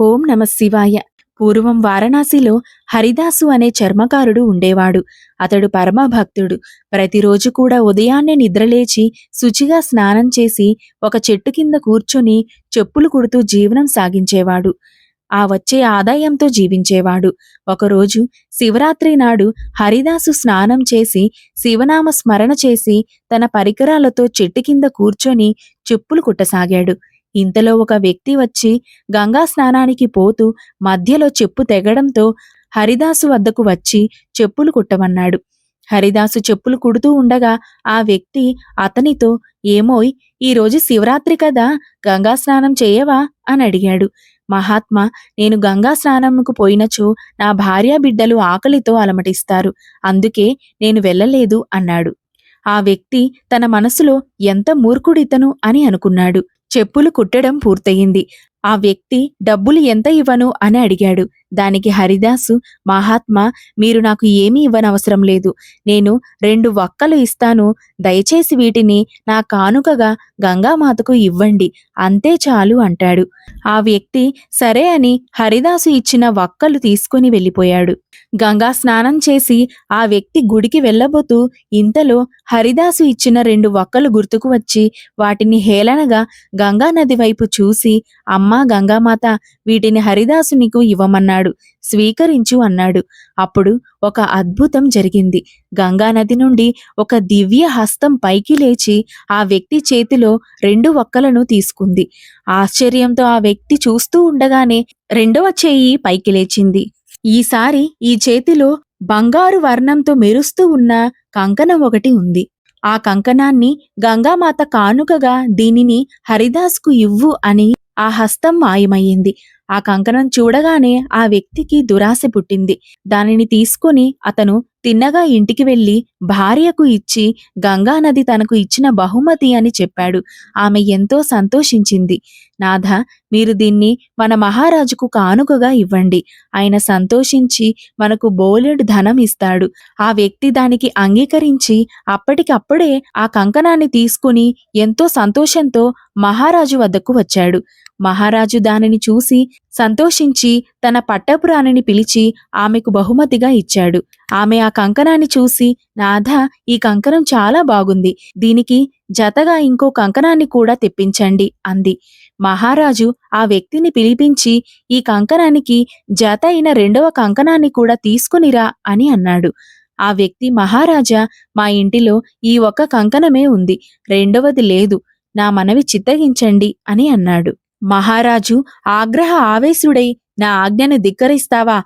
ఓం నమ శివాయ. పూర్వం వారణాసిలో హరిదాసు అనే చర్మకారుడు ఉండేవాడు. అతడు పరమభక్తుడు. ప్రతిరోజు కూడా ఉదయాన్నే నిద్రలేచి శుచిగా స్నానం చేసి ఒక చెట్టు కింద కూర్చొని చెప్పులు కుడుతూ జీవనం సాగించేవాడు. ఆ వచ్చే ఆదాయంతో జీవించేవాడు. ఒకరోజు శివరాత్రి నాడు హరిదాసు స్నానం చేసి శివనామ స్మరణ చేసి తన పరికరాలతో చెట్టు కింద కూర్చొని చెప్పులు కుట్టసాగాడు. ఇంతలో ఒక వ్యక్తి వచ్చి గంగా స్నానానికి పోతూ మధ్యలో చెప్పు తెగడంతో హరిదాసు వద్దకు వచ్చి చెప్పులు కుట్టమన్నాడు. హరిదాసు చెప్పులు కుడుతూ ఉండగా ఆ వ్యక్తి అతనితో ఏమోయ్ ఈరోజు శివరాత్రి కదా గంగా స్నానం చేయవా? అని అడిగాడు. మహాత్మా నేను గంగా స్నానంకు పోయినచో నా భార్య బిడ్డలు ఆకలితో అలమటిస్తారు అందుకే నేను వెళ్ళలేదు అన్నాడు. ఆ వ్యక్తి తన మనసులో ఎంత మూర్ఖుడితను అని అనుకున్నాడు. చెప్పులు కుట్టడం పూర్తయింది. ఆ వ్యక్తి డబ్బులు ఎంత ఇవ్వను? అని అడిగాడు. దానికి హరిదాసు మహాత్మా మీరు నాకు ఏమీ ఇవ్వనవసరం లేదు. నేను రెండు వక్కలు ఇస్తాను. దయచేసి వీటిని నా కానుకగా గంగామాతకు ఇవ్వండి. అంతే చాలు అంటాడు. ఆ వ్యక్తి సరే అని హరిదాసు ఇచ్చిన వక్కలు తీసుకుని వెళ్ళిపోయాడు. గంగా స్నానం చేసి ఆ వ్యక్తి గుడికి వెళ్ళబోతూ ఇంతలో హరిదాసు ఇచ్చిన రెండు వక్కలు గుర్తుకు వచ్చి వాటిని హేళనగా గంగా నది వైపు చూసి అమ్మా గంగామాత వీటిని హరిదాసు నీకు ఇవ్వమన్నాడు స్వీకరించు అన్నాడు. అప్పుడు ఒక అద్భుతం జరిగింది. గంగానది నుండి ఒక దివ్య హస్తం పైకి లేచి ఆ వ్యక్తి చేతిలో రెండు వక్కలను తీసుకుంది. ఆశ్చర్యంతో ఆ వ్యక్తి చూస్తూ ఉండగానే రెండవ చేయి పైకి లేచింది. ఈసారి ఈ చేతిలో బంగారు వర్ణంతో మెరుస్తూ ఉన్న కంకణం ఒకటి ఉంది. ఆ కంకణాన్ని గంగామాత కానుకగా దీనిని హరిదాస్కు ఇవ్వు అని ఆ హస్తం మాయమయ్యింది. ఆ కంకణం చూడగానే ఆ వ్యక్తికి దురాశ పుట్టింది. దానిని తీసుకుని అతను తిన్నగా ఇంటికి వెళ్ళి భార్యకు ఇచ్చి గంగానది తనకు ఇచ్చిన బహుమతి అని చెప్పాడు. ఆమె ఎంతో సంతోషించింది. నాథ మీరు దీన్ని మన మహారాజుకు కానుకగా ఇవ్వండి. ఆయన సంతోషించి మనకు బోలెడు ధనం ఇస్తాడు. ఆ వ్యక్తి దానికి అంగీకరించి అప్పటికప్పుడే ఆ కంకణాన్ని తీసుకుని ఎంతో సంతోషంతో మహారాజు వద్దకు వచ్చాడు. మహారాజు దానిని చూసి సంతోషించి తన పట్టపురాణిని పిలిచి ఆమెకు బహుమతిగా ఇచ్చాడు. ఆమె ఆ కంకణాన్ని చూసి నాథ ఈ కంకణం చాలా బాగుంది. దీనికి జతగా ఇంకో కంకణాన్ని కూడా తెప్పించండి అంది. మహారాజు ఆ వ్యక్తిని పిలిపించి ఈ కంకణానికి జత అయిన రెండవ కంకణాన్ని కూడా తీసుకునిరా అని అన్నాడు. ఆ వ్యక్తి మహారాజా మా ఇంటిలో ఈ ఒక్క కంకణమే ఉంది. రెండవది లేదు. నా మనవి చిత్తగించండి అని అన్నాడు. మహారాజు ఆగ్రహ ఆవేశుడై నా ఆజ్ఞను ధిక్కరిస్తావా?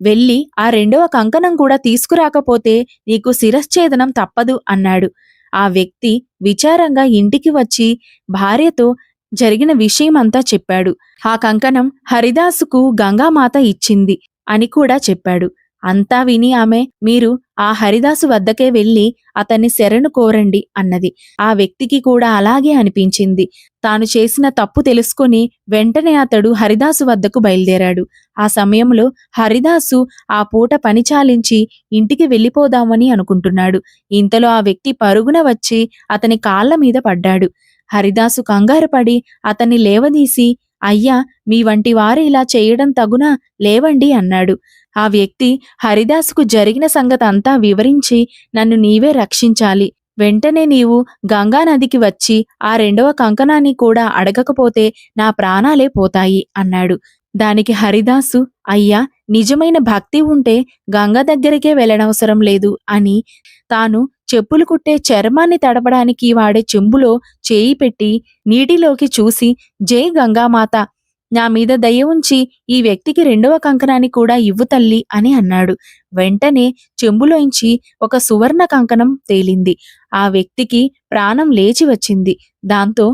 వెళ్ళి ఆ రెండవ కంకణం కూడా తీసుకురాకపోతే నీకు శిరశ్ఛేదనం తప్పదు అన్నాడు. ఆ వ్యక్తి విచారంగా ఇంటికి వచ్చి భార్యతో జరిగిన విషయమంతా చెప్పాడు. ఆ కంకణం హరిదాసుకు గంగామాత ఇచ్చింది అని కూడా చెప్పాడు. అంతా విని ఆమె మీరు ఆ హరిదాసు వద్దకే వెళ్ళి అతన్ని శరణు కోరండి అన్నది. ఆ వ్యక్తికి కూడా అలాగే అనిపించింది. తాను చేసిన తప్పు తెలుసుకుని వెంటనే అతడు హరిదాసు వద్దకు బయలుదేరాడు. ఆ సమయంలో హరిదాసు ఆ పూట పని చాలించి ఇంటికి వెళ్ళిపోదామని అనుకుంటున్నాడు. ఇంతలో ఆ వ్యక్తి పరుగున వచ్చి అతని కాళ్ళ మీద పడ్డాడు. హరిదాసు కంగారు పడి అతన్ని లేవదీసి అయ్యా మీ వంటి వారు ఇలా చేయడం తగునా? లేవండి అన్నాడు. ఆ వ్యక్తి హరిదాసుకు జరిగిన సంగతంతా వివరించి నన్ను నీవే రక్షించాలి. వెంటనే నీవు గంగానదికి వచ్చి ఆ రెండవ కంకణాన్ని కూడా అడగకపోతే నా ప్రాణాలే పోతాయి అన్నాడు. దానికి హరిదాసు అయ్యా నిజమైన భక్తి ఉంటే గంగ దగ్గరికే వెళ్ళనవసరం లేదు అని తాను చెప్పులు కుట్టే చర్మాన్ని తడపడానికి వాడే చెంబులో చేయి పెట్టి నీటిలోకి చూసి జై గంగామాత నా మీద దయ ఉంచి ఈ వ్యక్తికి రెండవ కంకణాన్ని కూడా ఇవ్వు తల్లి అని అన్నాడు. వెంటనే చెంబులోంచి ఒక సువర్ణ కంకణం తేలింది. ఆ వ్యక్తికి ప్రాణం లేచి వచ్చింది. దాంతో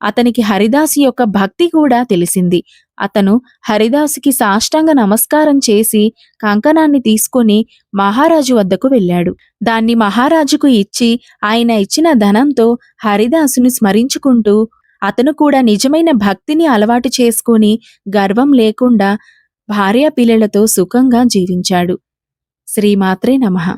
అతనికి హరిదాసు యొక్క భక్తి కూడా తెలిసింది. అతను హరిదాసుకి సాష్టాంగ నమస్కారం చేసి కంకణాన్ని తీసుకుని మహారాజు వద్దకు వెళ్ళాడు. దాన్ని మహారాజుకు ఇచ్చి ఆయన ఇచ్చిన ధనంతో హరిదాసుని స్మరించుకుంటూ అతను కూడా నిజమైన భక్తిని అలవాటు చేసుకుని గర్వం లేకుండా భార్య పిల్లలతో సుఖంగా జీవించాడు. శ్రీమాత్రే నమః.